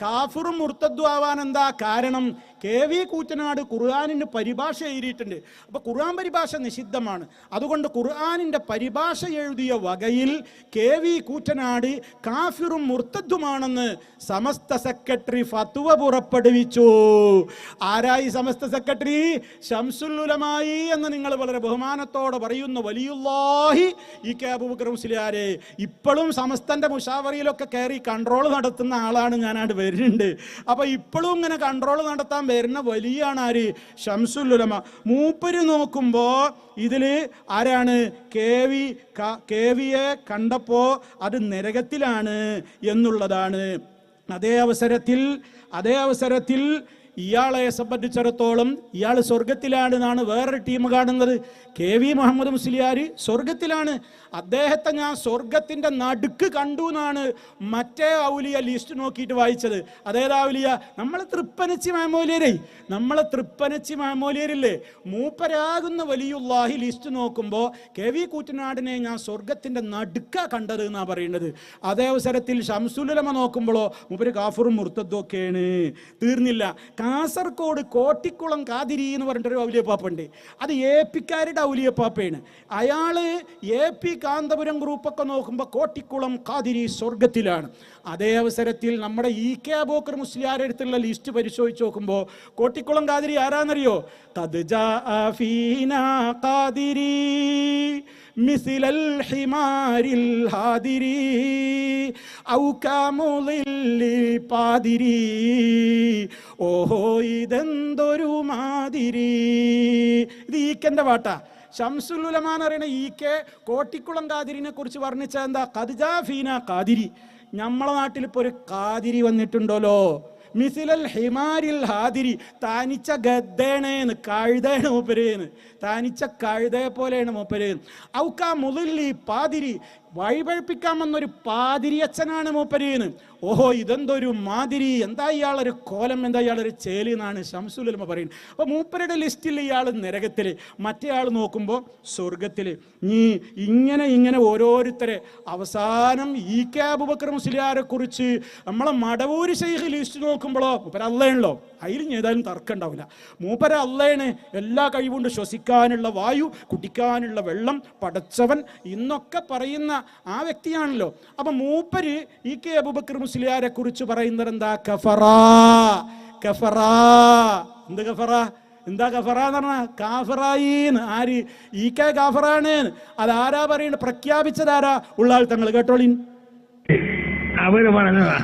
Speaker 1: കാഫിറും മുർത്തദ്വാവാൻ എന്താ കാരണം? കെ വി കൂറ്റനാട് ഖുർആാനിന് പരിഭാഷ എഴുതിയിട്ടുണ്ട്. അപ്പോൾ ഖുർആൻ പരിഭാഷ നിഷിദ്ധമാണ്. അതുകൊണ്ട് ഖുർആാനിന്റെ പരിഭാഷ എഴുതിയ വകയിൽ കെ വി കൂറ്റനാട് കാഫിറും മുർത്തദ്ദുമാണെന്ന് സമസ്ത സെക്രട്ടറി ഫത്വ പുറപ്പെടുവിച്ചു. ആരായി സമസ്ത സെക്രട്ടറി? ഷംസുല്ലുലമായി എന്ന് നിങ്ങൾ വളരെ ബഹുമാനത്തോടെ പറയുന്ന. വലിയുല്ലാഹി ഈ കെ ഇപ്പോഴും സമസ്തന്റെ മുഷാവറിയിലൊക്കെ കയറി കൺട്രോൾ നടത്തുന്ന ആളാണ് ഞാനാണ് വരുന്നുണ്ട്. അപ്പോൾ ഇപ്പോഴും ഇങ്ങനെ കൺട്രോൾ നടത്താൻ വരുന്ന വലിയാണ് ആര്? ഷംസുല്ലുലമ മൂപ്പര് നോക്കുമ്പോ ഇതിൽ ആരാണ്? കെ വി കെ വിയെ കണ്ടപ്പോ അത് നരകത്തിലാണ് എന്നുള്ളതാണ്. അതേ അവസരത്തിൽ അതേ അവസരത്തിൽ ഇയാളെ സംബന്ധിച്ചിടത്തോളം ഇയാൾ സ്വർഗത്തിലാണ് എന്നാണ് വേറൊരു ടീം കാണുന്നത്. കെ വി മുഹമ്മദ് മുസ്ലിയാർ സ്വർഗത്തിലാണ്. അദ്ദേഹത്തെ ഞാൻ സ്വർഗത്തിന്റെ നടുക്ക് കണ്ടു എന്നാണ് മറ്റേ ഔലിയ ലിസ്റ്റ് നോക്കിയിട്ട് വായിച്ചത്. അതായത് ഔലിയ? നമ്മളെ തൃപ്പനച്ചി മാമോലിയരേ നമ്മളെ തൃപ്പനച്ചി മാമോലിയരില്ലേ? മൂപ്പരാകുന്ന വലിയുള്ളാഹി ലിസ്റ്റ് നോക്കുമ്പോൾ കെ വി കൂറ്റനാടിനെ ഞാൻ സ്വർഗത്തിന്റെ നടുക്ക കണ്ടത് എന്നാണ് പറയുന്നത് അതേ അവസരത്തിൽ ഷംസുലമ നോക്കുമ്പോഴോ മൂപ്പര് കാഫറും മുർത്തദ്ദൊക്കെയാണ് തീർന്നില്ല. കാസർഗോഡ് കോട്ടിക്കുളം കാതിരി എന്ന് പറഞ്ഞിട്ടൊരു ഔലിയപ്പാപ്പുണ്ട്. അത് എ പിക്കാരുടെ ഔലിയപ്പാപ്പയാണ് അയാൾ എ പി കാന്തപുരം ഗ്രൂപ്പൊക്കെ നോക്കുമ്പോൾ കോട്ടിക്കുളം കാതിരി സ്വർഗത്തിലാണ് അതേ അവസരത്തിൽ നമ്മുടെ ഇ കെ അബോക്കർ മുസ്ലിയാരുടെ അടുത്തുള്ള ലിസ്റ്റ് പരിശോധിച്ച് നോക്കുമ്പോൾ കോട്ടിക്കുളം കാതിരി ആരാന്നറിയോ? തത് ജാ ഫീനാ കാതിരി. مثل الحمار الهادري أو كمضل പാതിരി ഓഹോ ഇതെന്തൊരു മാതിരി ഇത് ഈക്കന്റെ പാട്ടാ ഷംസുലുലമാൻ അറിയണ ഈ കെ കോട്ടിക്കുളം കാതിരിനെ കുറിച്ച് വർണ്ണിച്ച എന്താ കദിജാ ഫീന കാതിരി നമ്മളെ നാട്ടിൽ ഇപ്പൊ ഒരു കാതിരി വന്നിട്ടുണ്ടല്ലോ മിസിലൽ ഹിമാരിൽ ഹാതിരി താനിച്ച ഗദ്ദേണേന്ന് കഴുതേണ് മൂപ്പരേന്ന് താനിച്ച കഴുതയെ പോലെയാണ് മൂപ്പരേന്ന് ഔക്കാ മുതല്ലി പാതിരി വഴിപഴിപ്പിക്കാൻ വന്നൊരു പാതിരിയച്ഛനാണ് മൂപ്പരീന്ന്. ഓഹോ ഇതെന്തൊരു മാതിരി എന്താ ഇയാളൊരു കോലം എന്താ ഇയാളൊരു ചേലി എന്നാണ് ഷംസുലമ പറയുന്നത്. അപ്പോൾ മൂപ്പരുടെ ലിസ്റ്റിൽ ഇയാൾ നരകത്തിൽ മറ്റേ ആൾ നോക്കുമ്പോൾ സ്വർഗത്തിൽ നീ ഇങ്ങനെ ഇങ്ങനെ ഓരോരുത്തരെ അവസാനം ഈ ക്യാബ് മുസ്ലിയാരെ കുറിച്ച് നമ്മളെ മടവൂര് ശൈഖ് ലിസ്റ്റ് നോക്കുമ്പോഴോ മൂപ്പര അല്ലയാണല്ലോ അതിൽ ഏതായാലും തർക്കം ഉണ്ടാവില്ല മൂപ്പര അല്ലയാണ് എല്ലാ കഴിവുണ്ട് ശ്വസിക്കാനുള്ള വായു കുടിക്കാനുള്ള വെള്ളം പടച്ചവൻ ഇന്നൊക്കെ പറയുന്ന ആ വ്യക്തിയാണല്ലോ. അപ്പൊ മൂപ്പര് ഈ കെ അബുബക്കർ മുസ്ലിയാരെ കുറിച്ച് പറയുന്നത് എന്താ? കഫറാ കഫറാ. എന്ത് കഫറാ? എന്താ കഫറ എന്ന് പറഞ്ഞാൽ കാഫറായിന്ന് ആര്? ഈ കെ കാഫറാണ് അതാരാ പറയുന്നത് പ്രഖ്യാപിച്ചതാരാ ഉള്ള ആൾ തങ്ങൾ കേട്ടോളിൻ.
Speaker 4: അവർ പറഞ്ഞതാ.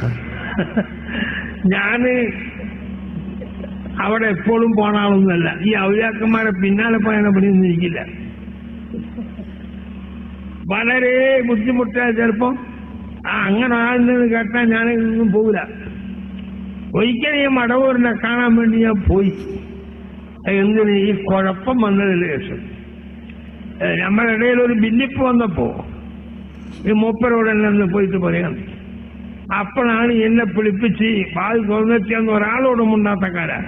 Speaker 4: ഞാൻ അവിടെ എപ്പോഴും പോണ ഈ ഔലിയാക്കന്മാരെ പിന്നാലെ പോയാൽ പണിയൊന്നും ഇരിക്കില്ല. വളരെ ബുദ്ധിമുട്ടായ ചിലപ്പോ. ആ അങ്ങനെ ആളുണ്ടെന്ന് കേട്ടാൽ ഞാൻ ഇതൊന്നും പോകില്ല ഒരിക്കലും ഈ മടവൂരിനെ കാണാൻ വേണ്ടി ഞാൻ പോയി. എന്തിന്? ഈ കുഴപ്പം വന്നതിന് ശേഷം. നമ്മുടെ ഇടയിൽ ഒരു ഭിന്നിപ്പ് വന്നപ്പോ ഈ മൂപ്പരോടെ നിന്ന് പോയിട്ട് പറയാം അപ്പോഴാണ് എന്നെ പിടിപ്പിച്ച് ബാധി തുറന്നെത്തിയെന്ന് ഒരാളോടും ഉണ്ടാത്തക്കാരാ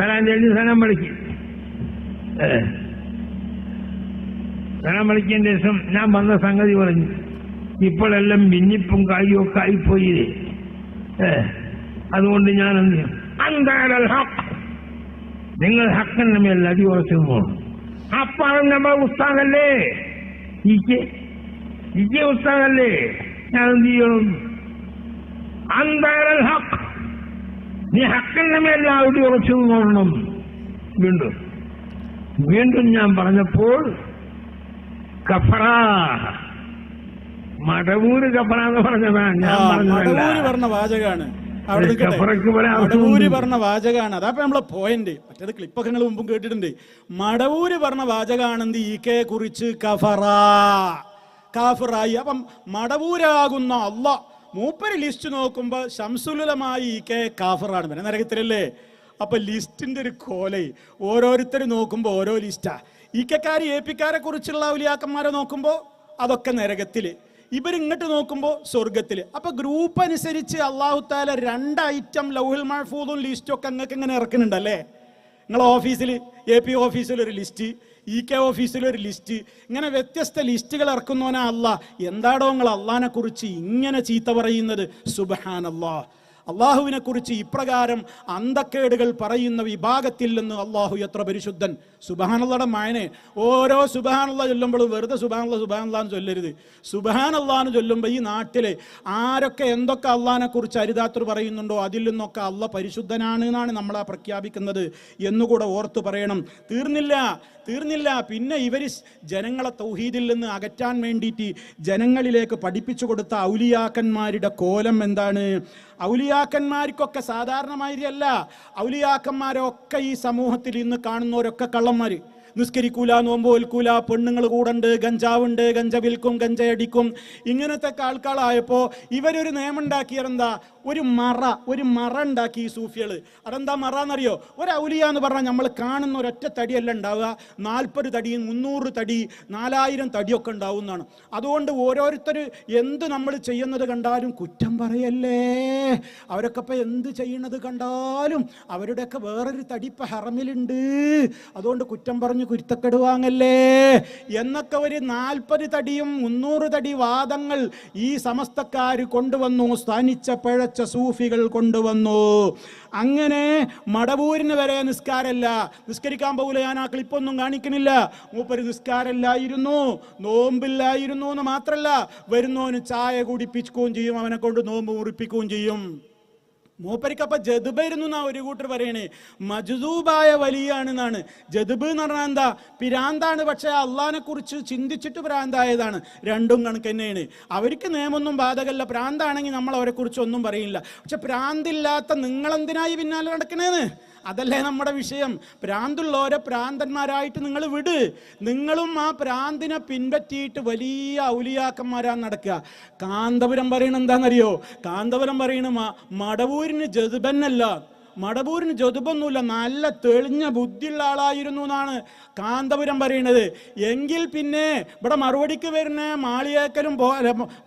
Speaker 4: തരാൻ ചേച്ചി സ്ഥലം വിളിക്കും. സനം വിളിക്കേണ്ട ദിവസം ഞാൻ വന്ന സംഗതി പറഞ്ഞു. ഇപ്പോഴെല്ലാം മിന്നിപ്പും കായും ഒക്കെ ആയിപ്പോയില്ലേ? ഏ, അതുകൊണ്ട് ഞാൻ എന്ത് നിങ്ങൾ ഹക്കന്റെ മേൽ അടി ഉറച്ചു പോകണം. അപ്പാണ് നമ്മൾ ഉസ്താദല്ലേ? ഇക്ക്. ഇക്ക് ഉസ്താദല്ലേ? ഞാൻ എന്ത് ചെയ്യണം? അന്താരൽ ഹക്ക് നീ ഹക്കന്റെ അടി ഉറച്ചു നോക്കണം വീണ്ടും. വീണ്ടും ഞാൻ പറഞ്ഞപ്പോൾ കഫറാ. മടവൂര് കഫറ എന്ന് പറഞ്ഞതാണ് ഞാൻ
Speaker 1: പറഞ്ഞ വാചകാണ് മടവൂര്. പറഞ്ഞ വാചകാണ് അതാ നമ്മളെ പോയിന്റ് മറ്റേത് ക്ലിപ്പൊക്കെ നിങ്ങൾ മുമ്പും കേട്ടിട്ടുണ്ട്. മടവൂര് പറഞ്ഞ വാചകാണെന്ത് ഈ കെ കുറിച്ച് കഫറ. കാഫറായി. അപ്പം മടവൂരാകുന്ന അല്ല മൂപ്പര് ലിസ്റ്റ് നോക്കുമ്പോൾ ശംസുലമായി ഈ കെ കാഫറാണ് പിന്നെ നരകത്തിലല്ലേ അപ്പൊ ലിസ്റ്റിന്റെ ഒരു കോലൈ ഓരോരുത്തർ നോക്കുമ്പോൾ ഓരോ ലിസ്റ്റാ ഈ കെക്കാർ എ കുറിച്ചുള്ള ഉലിയാക്കന്മാരെ നോക്കുമ്പോൾ അതൊക്കെ നരകത്തിൽ. ഇവരിങ്ങോട്ട് നോക്കുമ്പോൾ സ്വർഗത്തിൽ അപ്പൊ ഗ്രൂപ്പ് അനുസരിച്ച് അള്ളാഹു താല രണ്ട് ഐറ്റം ലൗഹിൽ മഹഫൂദും ലിസ്റ്റും ഒക്കെ അങ്ങക്ക് ഇങ്ങനെ ഇറക്കുന്നുണ്ടല്ലേ? നിങ്ങളെ ഓഫീസിൽ എ പി ഓഫീസിൽ ഒരു ലിസ്റ്റ് ഇ കെ ഓഫീസിൽ ഒരു ലിസ്റ്റ് ഇങ്ങനെ വ്യത്യസ്ത ലിസ്റ്റുകൾ ഇറക്കുന്നവനാ അല്ല എന്താടോ നിങ്ങൾ അള്ളഹാനെ കുറിച്ച് ഇങ്ങനെ ചീത്ത പറയുന്നത്? അള്ളാഹ് അള്ളാഹുവിനെ കുറിച്ച് ഇപ്രകാരം അന്ധക്കേടുകൾ പറയുന്ന വിഭാഗത്തിൽ നിന്ന് അള്ളാഹു എത്ര പരിശുദ്ധൻ? സുബാനുള്ളയുടെ മായനെ. ഓരോ സുബാനുള്ള ചൊല്ലുമ്പോഴും വെറുതെ സുബാനുള്ള സുബാനുള്ളാന്ന് ചൊല്ലരുത്. സുബാനുള്ളാന്ന് ചൊല്ലുമ്പോൾ ഈ നാട്ടിൽ ആരൊക്കെ എന്തൊക്കെ അള്ളഹാനെ കുറിച്ച് അരിതാത്തർ പറയുന്നുണ്ടോ അതിൽ നിന്നൊക്കെ അള്ള പരിശുദ്ധനാണ് എന്നാണ് നമ്മളെ പ്രഖ്യാപിക്കുന്നത് എന്നുകൂടെ ഓർത്ത് പറയണം. തീർന്നില്ല തീർന്നില്ല. പിന്നെ ഇവർ ജനങ്ങളെ തൗഹീദിൽ നിന്ന് അകറ്റാൻ വേണ്ടിയിട്ട് ജനങ്ങളിലേക്ക് പഠിപ്പിച്ചു കൊടുത്ത ഔലിയാക്കന്മാരുടെ കോലം എന്താണ്? ഔലിയാക്കന്മാർക്കൊക്കെ സാധാരണമായിരിയല്ല ഔലിയാക്കന്മാരൊക്കെ ഈ സമൂഹത്തിൽ ഇന്ന് കാണുന്നവരൊക്കെ మరి നിസ്കരിക്കൂല നോമ്പ് ഒൽക്കൂല പെണ്ണുങ്ങൾ കൂടുണ്ട് ഗഞ്ചാവുണ്ട് ഗഞ്ച വിൽക്കും ഗഞ്ചയടിക്കും ഇങ്ങനത്തെ ആൾക്കാളായപ്പോൾ ഇവരൊരു നിയമം ഉണ്ടാക്കിയതെന്താ ഒരു മറ ഒരു മറ ഉണ്ടാക്കി ഈ സൂഫികൾ അതെന്താ മറ എന്നറിയോ? ഒരു ഔലിയ എന്ന് പറഞ്ഞാൽ നമ്മൾ കാണുന്ന ഒരൊറ്റ തടിയല്ല ഉണ്ടാവുക. നാൽപ്പത് തടി മുന്നൂറ് തടി നാലായിരം തടിയൊക്കെ ഉണ്ടാവുന്നതാണ് അതുകൊണ്ട് ഓരോരുത്തർ എന്ത് നമ്മൾ ചെയ്യുന്നത് കണ്ടാലും കുറ്റം പറയല്ലേ? അവരൊക്കെ ഇപ്പം എന്ത് ചെയ്യണത് കണ്ടാലും അവരുടെയൊക്കെ വേറൊരു തടി ഇപ്പം ഹറമിലുണ്ട്. അതുകൊണ്ട് കുറ്റം പറഞ്ഞ് കുരുത്തക്കെട് വാങ്ങല്ലേ എന്നൊക്കെ ഒരു നാൽപ്പത് തടിയും മുന്നൂറ് തടി വാദങ്ങൾ ഈ സമസ്തക്കാർ കൊണ്ടുവന്നു സ്ഥാനിച്ച പിഴച്ച സൂഫികൾ കൊണ്ടുവന്നു. അങ്ങനെ മടവൂരിന് വരെ നിസ്കാരല്ല. നിസ്കരിക്കാൻ പോകില്ല ഞാൻ ആ ക്ലിപ്പൊന്നും കാണിക്കണില്ല മൂപ്പര് നിസ്കാരല്ലായിരുന്നു നോമ്പില്ലായിരുന്നു എന്ന് മാത്രമല്ല വരുന്നവന് ചായ കുടിപ്പിക്കുകയും ചെയ്യും അവനെ കൊണ്ട് നോമ്പ് മുറിപ്പിക്കുകയും ചെയ്യും. മൂപ്പരിക്കപ്പ ജതുബായിരുന്നു എന്നാ ഒരു കൂട്ടർ പറയണേ. മജുദൂബായ വലിയാണെന്നാണ്. ജതുബ് എന്ന് പറഞ്ഞാൽ എന്താ? പിരാന്താണ് പക്ഷേ അള്ളഹാനെ കുറിച്ച് ചിന്തിച്ചിട്ട് പ്രാന്തായതാണ് രണ്ടും കണക്ക് തന്നെയാണ്. അവർക്ക് നിയമൊന്നും ബാധകല്ല പ്രാന്താണെങ്കിൽ നമ്മൾ അവരെ കുറിച്ച് ഒന്നും പറയില്ല. പക്ഷെ പ്രാന്തില്ലാത്ത നിങ്ങളെന്തിനായി പിന്നാലെ നടക്കണേന്ന്? അതല്ലേ നമ്മുടെ വിഷയം. പ്രാന്തുള്ളവരെ പ്രാന്തന്മാരായിട്ട് നിങ്ങൾ വിട്. നിങ്ങളും ആ പ്രാന്തിനെ പിൻപറ്റിയിട്ട് വലിയ ഔലിയാക്കന്മാരാ നടക്കുക. കാന്തപുരം പറയണ എന്താണെന്നറിയോ? കാന്തപുരം പറയണ മടവൂരിന് ജതുബന്നല്ല. മടവൂരിന് ജതുബൊന്നുമില്ല നല്ല തെളിഞ്ഞ ബുദ്ധിയുള്ള ആളായിരുന്നു എന്നാണ് കാന്തപുരം പറയുന്നത്. എങ്കിൽ പിന്നെ ഇവിടെ മറുപടിക്ക് വരുന്ന മാളിയേക്കലും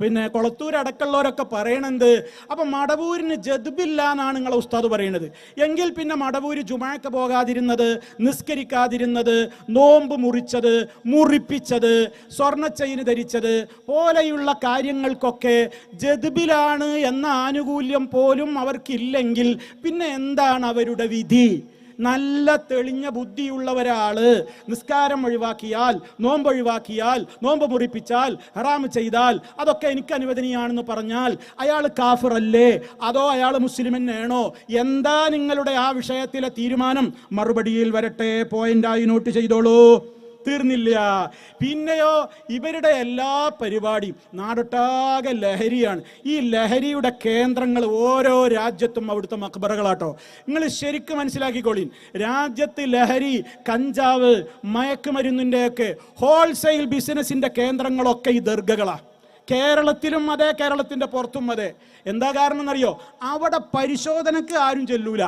Speaker 1: പിന്നെ കൊളത്തൂരടക്കമുള്ളവരൊക്കെ പറയണത് അപ്പം മടവൂരിന് ജതുബില്ല എന്നാണ് നിങ്ങളെ ഉസ്താദ് പറയുന്നത്. എങ്കിൽ പിന്നെ മടവൂര് ജുമാക്ക് പോകാതിരുന്നത് നിസ്കരിക്കാതിരുന്നത് നോമ്പ് മുറിച്ചത് മുറിപ്പിച്ചത് സ്വർണ ചെയിന് ധരിച്ചത് പോലെയുള്ള കാര്യങ്ങൾക്കൊക്കെ ജതുബിലാണ് എന്ന ആനുകൂല്യം പോലും അവർക്കില്ലെങ്കിൽ പിന്നെ എന്താണ് അവരുടെ വിധി? നല്ല തെളിഞ്ഞ ബുദ്ധിയുള്ള ഒരാൾ നിസ്കാരം ഒഴിവാക്കിയാൽ നോമ്പ് ഒഴിവാക്കിയാൽ നോമ്പ് മുറിപ്പിച്ചാൽ ഹറാമ് ചെയ്താൽ അതൊക്കെ എനിക്ക് അനുവദനീയാണെന്ന് പറഞ്ഞാൽ അയാൾ കാഫിറല്ലേ? അതോ അയാൾ മുസ്ലിം തന്നെയാണോ എന്താ നിങ്ങളുടെ ആ വിഷയത്തിലെ തീരുമാനം? മറുപടിയിൽ വരട്ടെ പോയിന്റായി നോട്ട് ചെയ്തോളൂ. തീർന്നില്ല. പിന്നെയോ ഇവരുടെ എല്ലാ പരിപാടിയും നാടൊട്ടാകെ ലഹരിയാണ്. ഈ ലഹരിയുടെ കേന്ദ്രങ്ങൾ ഓരോ രാജ്യത്തും അവിടുത്തെ മക്ബറകളാട്ടോ. നിങ്ങൾ ശരിക്കും മനസ്സിലാക്കിക്കോളീൻ. രാജ്യത്ത് ലഹരി കഞ്ചാവ് മയക്കുമരുന്നിന്റെയൊക്കെ ഹോൾസെയിൽ ബിസിനസിന്റെ കേന്ദ്രങ്ങളൊക്കെ ഈ ദർഗകളാണ് കേരളത്തിലും അതെ കേരളത്തിന്റെ പുറത്തും അതെ. എന്താ കാരണം എന്നറിയോ അവിടെ പരിശോധനക്ക് ആരും ചെല്ലൂല.